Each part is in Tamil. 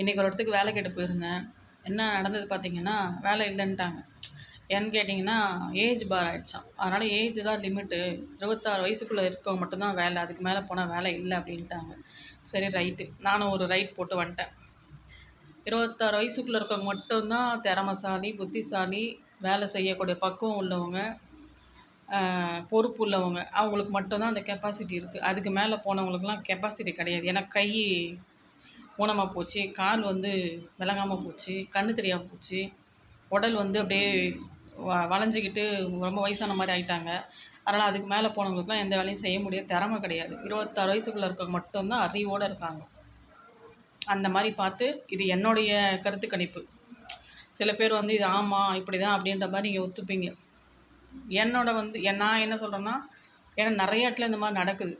இன்றைக்கி ஒரு இடத்துக்கு வேலை கேட்டு போயிருந்தேன். என்ன நடந்தது பார்த்தீங்கன்னா வேலை இல்லைன்ட்டாங்க. ஏன்னு கேட்டிங்கன்னா ஏஜ் பார் ஆகிடுச்சான் அதனால் ஏஜ் தான் லிமிட்டு இருபத்தாறு வயசுக்குள்ளே இருக்கவங்க மட்டும்தான் வேலை. அதுக்கு மேலே போனால் வேலை இல்லை அப்படின்ட்டாங்க. சரி ரைட்டு நானும் ஒரு ரைட் போட்டு வந்துட்டேன். இருபத்தாறு வயசுக்குள்ளே இருக்கவங்க மட்டும்தான் திறமசாலி புத்திசாலி வேலை செய்யக்கூடிய பக்குவம் உள்ளவங்க பொறுப்பு உள்ளவங்க. அவங்களுக்கு மட்டும்தான் அந்த கெப்பாசிட்டி இருக்குது அதுக்கு மேலே போனவங்களுக்குலாம் கெப்பாசிட்டி கிடையாது. ஏன்னா கை ஊனமாக போச்சு கால் வந்து விளங்காமல் போச்சு கண் தெரியாமல் போச்சு. உடல் வந்து அப்படியே வ வளைஞ்சிக்கிட்டு ரொம்ப வயசான மாதிரி ஆகிட்டாங்க அதனால் அதுக்கு மேலே போனவங்களுக்குலாம் எந்த வேலையும் செய்ய முடியாது திறமை கிடையாது. இருபத்தாறு வயசுக்குள்ளே இருக்கவங்க மட்டும்தான் அறிவோடு இருக்காங்க. அந்த மாதிரி பார்த்து இது என்னுடைய கருத்து கணிப்பு. சில பேர் வந்து இது ஆமாம் இப்படி தான் அப்படின்ற மாதிரி நீங்கள் ஒத்துப்பீங்க. என்னோட வந்து நான் என்ன சொல்கிறேன்னா ஏன்னா நிறைய இடத்துல இந்த மாதிரி நடக்குது.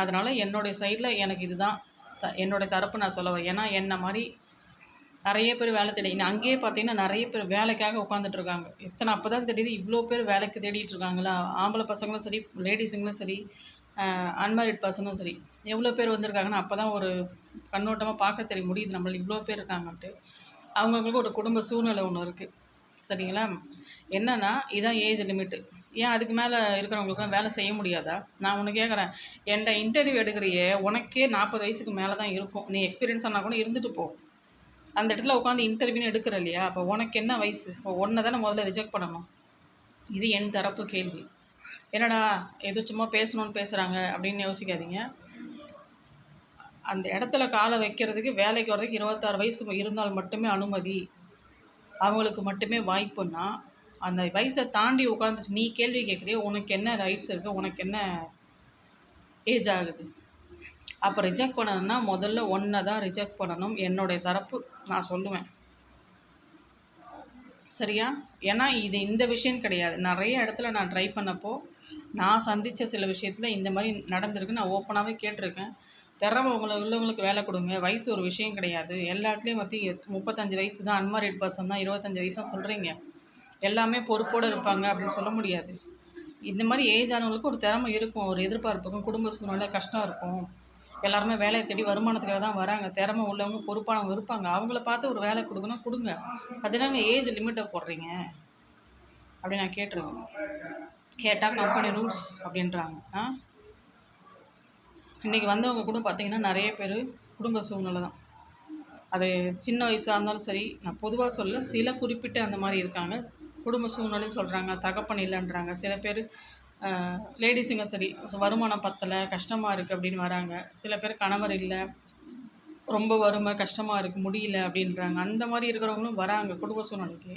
அதனால் என்னுடைய சைடில் எனக்கு இதுதான். த என்னோடய தரப்பு நான் சொல்ல ஏன்னா என்னை மாதிரி நிறைய பேர் வேலை தேடி அங்கேயே பார்த்தீங்கன்னா நிறைய பேர் வேலைக்காக உட்காந்துட்ருக்காங்க இத்தனை அப்போ தான் தெரியுது இவ்வளோ பேர் வேலைக்கு தேடிட்டு இருக்காங்களா? ஆம்பளை பசங்களும் சரி லேடிஸுங்களும் சரி அன்மேரிட் பர்சனும் சரி எவ்வளோ பேர் வந்திருக்காங்கன்னு அப்போ தான் ஒரு கண்ணோட்டமாக பார்க்க தெரிய முடியுது. நம்மளுக்கு இவ்வளோ பேர் இருக்காங்கன்ட்டு. அவங்கவுங்களுக்கு ஒரு குடும்ப சூழ்நிலை ஒன்று இருக்குது சரிங்களா? என்னென்னா இதான் ஏஜ் லிமிட்டு ஏன் அதுக்கு மேலே இருக்கிறவங்களுக்குலாம் வேலை செய்ய முடியாதா? நான் உனக்கு கேட்குறேன் என்கிட்ட இன்டர்வியூ எடுக்கிறியே உனக்கே நாற்பது வயசுக்கு மேலே தான் இருக்கும். நீ எக்ஸ்பீரியன்ஸ் ஆனால் கூட இருந்துட்டு போ. அந்த இடத்துல உட்காந்து இன்டர்வியூன்னு எடுக்கிற இல்லையா? அப்போ உனக்கு என்ன வயசு? இப்போ ஒன்றை தானே முதல்ல ரிஜெக்ட் பண்ணணும். இது என் தரப்பு கேள்வி. என்னடா எது சும்மா பேசணும்னு பேசுகிறாங்க அப்படின்னு யோசிக்காதீங்க. அந்த இடத்துல காலை வைக்கிறதுக்கு வேலைக்கு வர்றதுக்கு இருபத்தாறு வயசு இருந்தால் மட்டுமே அனுமதி. அவங்களுக்கு மட்டுமே வாய்ப்புன்னா அந்த வயசை தாண்டி உட்காந்துட்டு நீ கேள்வி கேட்குறிய உனக்கு என்ன ரைட்ஸ் இருக்குது உனக்கு என்ன ஏஜ் ஆகுது? அப்போ ரிஜெக்ட் பண்ணணும்னா முதல்ல ஒன்றை தான் ரிஜெக்ட் பண்ணணும். என்னுடைய தரப்பு நான் சொல்லுவேன். சரியா? ஏன்னா இது இந்த விஷயம் கிடையாது. நிறைய இடத்துல நான் ட்ரை பண்ணப்போ நான் சந்தித்த சில விஷயத்தில் இந்த மாதிரி நடந்திருக்கு. நான் ஓப்பனாகவே கேட்டிருக்கேன். திறமை உங்களை உள்ளவங்களுக்கு வேலை கொடுங்க. வயசு ஒரு விஷயம் கிடையாது. எல்லா இடத்துலையும் பற்றி முப்பத்தஞ்சு வயசு தான் அன்மாரிட் பர்சன் தான் இருபத்தஞ்சி வயசு தான் சொல்கிறீங்க எல்லாமே பொறுப்போடு இருப்பாங்க அப்படின்னு சொல்ல முடியாது. இந்த மாதிரி ஏஜ் ஆனவங்களுக்கு ஒரு திறமை இருக்கும். ஒரு எதிர்பார்ப்புக்கும் குடும்ப சூழ்நிலை கஷ்டம் இருக்கும். எல்லாருமே வேலையை தேடி வருமானத்துக்காக தான் வராங்க. திறமை உள்ளவங்க பொறுப்பானவங்க இருப்பாங்க. அவங்கள பார்த்து ஒரு வேலை கொடுக்கணும் கொடுங்க. அதனால ஏஜ் லிமிட்டை போடுறீங்க? அப்படி நான் கேட்டிருக்கேன் கேட்டால் கம்பெனி ரூல்ஸ் அப்படின்றாங்க. ஆ? இன்றைக்கி வந்தவங்க கூட பார்த்திங்கன்னா நிறைய பேர் குடும்ப சூழ்நிலை தான். அது சின்ன வயசாக இருந்தாலும் சரி நான் பொதுவாக சொல்ல சில குறிப்பிட்ட அந்த மாதிரி இருக்காங்க. குடும்ப சூழ்நிலையும் சொல்கிறாங்க தகப்பன் இல்லைன்றாங்க. சில பேர் லேடிஸுங்க சரி வருமானம் பத்தலை கஷ்டமாக இருக்குது அப்படின்னு வராங்க. சில பேர் கணவர் இல்லை ரொம்ப வறுமை கஷ்டமாக இருக்குது முடியல அப்படின்றாங்க. அந்த மாதிரி இருக்கிறவங்களும் வராங்க குடும்ப சூழ்நிலைக்கு.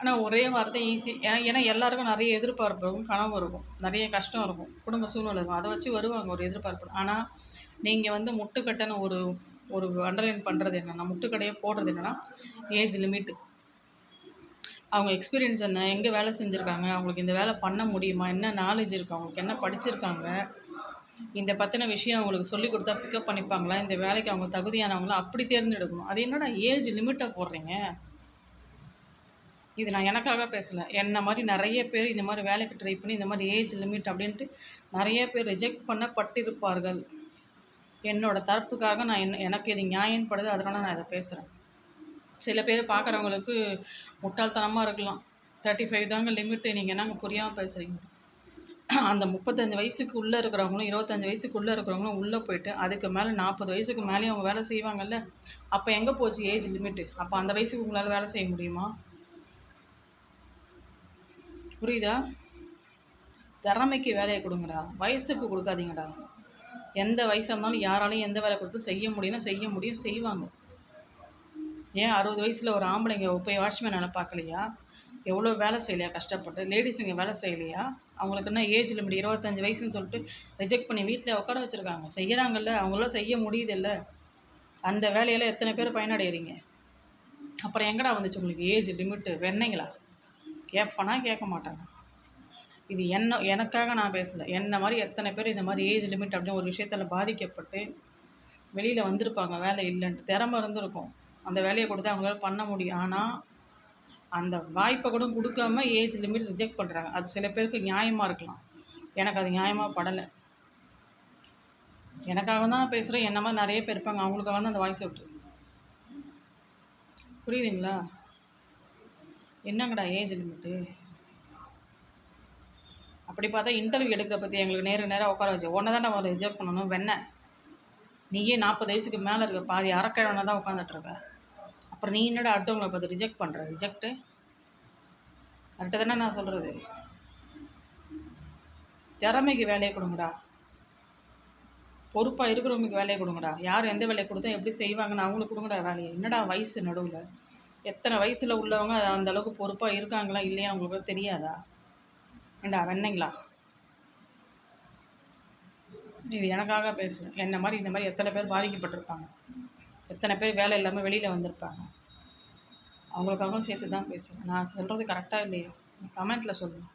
ஆனால் ஒரே வார்த்தை ஈஸி ஏன்னா எல்லாருக்கும் நிறைய எதிர்பார்ப்பு இருக்கும் கனவு இருக்கும் நிறைய கஷ்டம் இருக்கும் குடும்ப சூழ்நிலை இருக்கும். அதை வச்சு வருவாங்க ஒரு எதிர்பார்ப்பு. ஆனால் நீங்கள் வந்து முட்டுக்கட்டைன்னு ஒரு ஒரு அண்டர்லைன் பண்ணுறது என்னென்னா முட்டுக்கடையை போடுறது என்னென்னா ஏஜ் லிமிட்டு அவங்க எக்ஸ்பீரியன்ஸ் என்ன எங்கே வேலை செஞ்சுருக்காங்க அவங்களுக்கு இந்த வேலை பண்ண முடியுமா என்ன நாலேஜ் இருக்குது அவங்களுக்கு என்ன படிச்சிருக்காங்க இந்த பற்றின விஷயம் அவங்களுக்கு சொல்லி கொடுத்தா பிக்கப் பண்ணிப்பாங்களா இந்த வேலைக்கு அவங்க தகுதியானவங்களா அப்படி தேர்ந்தெடுக்கணும். அது என்னடா ஏஜ் லிமிட்டாக போடுறீங்க? இது நான் எனக்காக பேசலை. என்ன மாதிரி நிறைய பேர் இந்த மாதிரி வேலைக்கு ட்ரை பண்ணி இந்த மாதிரி ஏஜ் லிமிட் அப்படின்ட்டு நிறைய பேர் ரிஜெக்ட் பண்ணப்பட்டிருப்பார்கள். என்னோடய தரப்புக்காக நான் என்ன எனக்கு இது நியாயப்படுது அதனால் நான் இதை பேசுகிறேன் சில பேர் பார்க்குறவங்களுக்கு முட்டாள்தனமாக இருக்கலாம். தேர்ட்டி ஃபைவ் தாங்க லிமிட்டு நீங்கள் என்னங்க புரியாமல் பேசுகிறீங்க அந்த முப்பத்தஞ்சு வயசுக்கு உள்ளே இருக்கிறவங்களும் இருபத்தஞ்சி வயசுக்குள்ளே இருக்கிறவங்களும் உள்ளே போயிட்டு அதுக்கு மேலே நாற்பது வயசுக்கு மேலேயும் அவங்க வேலை செய்வாங்கல்ல? அப்போ எங்கே போச்சு ஏஜ் லிமிட்டு அப்போ அந்த வயசுக்கு உங்களால் வேலை செய்ய முடியுமா? புரியுதா? திறமைக்கு வேலையை கொடுங்கடா. வயசுக்கு கொடுக்காதீங்கடா. எந்த வயசாக இருந்தாலும் யாராலையும் எந்த வேலை கொடுத்து செய்ய முடியும்னா செய்ய முடியும் செய்வாங்க. ஏன் அறுபது வயசில் ஒரு ஆம்பளைங்க போய் வாட்ச்மேன் வேலை பார்க்கலையா? எவ்வளோ வேலை செய்யலையா? கஷ்டப்பட்டு. லேடிஸுங்க வேலை செய்யலையா? அவங்களுக்கு என்ன ஏஜ் லிமிட்? இருபத்தஞ்சி வயசுன்னு சொல்லிட்டு ரிஜெக்ட் பண்ணி வீட்டில் உட்கார வச்சுருக்காங்க. செய்கிறாங்கல்ல அவங்களாம் செய்ய முடியுதில்ல. அந்த வேலையில் எத்தனை பேர் பயனடைகிறீங்க அப்புறம் எங்கடா வந்துச்சு உங்களுக்கு ஏஜ் லிமிட்டு வெண்ணைங்களா கேட்பனா கேட்க மாட்டாங்க இது என்ன எனக்காக நான் பேசலை. என்ன மாதிரி எத்தனை பேர் இந்த மாதிரி ஏஜ் லிமிட் அப்படின்னு ஒரு விஷயத்தில் பாதிக்கப்பட்டு வெளியில் வந்திருப்பாங்க வேலை இல்லைன்ட்டு. திறமை இருந்திருக்கும். அந்த வேலையை கொடுத்து அவங்களால பண்ண முடியும். ஆனால் அந்த வாய்ப்பை கூட கொடுக்காம ஏஜ் லிமிட் ரிஜெக்ட் பண்ணுறாங்க அது சில பேருக்கு நியாயமாக இருக்கலாம். எனக்கு அது நியாயமாக படலை. எனக்காக தான் பேசுகிறேன் என்ன மாதிரி நிறைய பேர் இருப்பாங்க. அவங்களுக்காக தான் அந்த வாய்ஸ் அவுட் புரியுதுங்களா? என்னங்கடா ஏஜ் லிமிட்டு அப்படி பார்த்தா இன்டர்வியூ எடுக்கிற பற்றி எங்களுக்கு நேருக்கு நேராக உட்கார வச்சு ஒன்றை தான் நம்ம ரிஜெக்ட் பண்ணணும் வெண்ண. நீயே நாற்பது வயசுக்கு மேலே இருக்க பாதி அறக்கிழமை தான் உட்காந்துட்ருக்க அப்புறம் நீ என்னடா அடுத்தவங்களை பார்த்து ரிஜெக்ட் பண்ணுற ரிஜெக்ட்டு கரெக்டாக தானே நான் சொல்கிறது திறமைக்கு வேலையை கொடுங்கடா. பொறுப்பாக இருக்கிறவங்களுக்கு வேலையை கொடுங்கடா. யார் எந்த வேலையை கொடுத்தா எப்படி செய்வாங்கன்னு அவங்களுக்கு கொடுங்கடா வேலையை. என்னடா வயசு நடுவில்? எத்தனை வயசில் உள்ளவங்க அந்த அளவுக்கு பொறுப்பாக இருக்காங்களா இல்லையா உங்களுக்கு தெரியாதா? ஏண்டா வெண்ணைங்களா இது எனக்காக பேசுவேன் என்ன மாதிரி இந்த மாதிரி எத்தனை பேர் பாதிக்கப்பட்டிருப்பாங்க? எத்தனை பேர் வேலை இல்லாமல் வெளியில் வந்திருப்பாங்க? அவங்களுக்காகவும் சேர்த்து தான் பேசுவேன் நான் சொல்கிறது கரெக்டாக இல்லையா? கமெண்ட்டில் சொல்லுங்கள்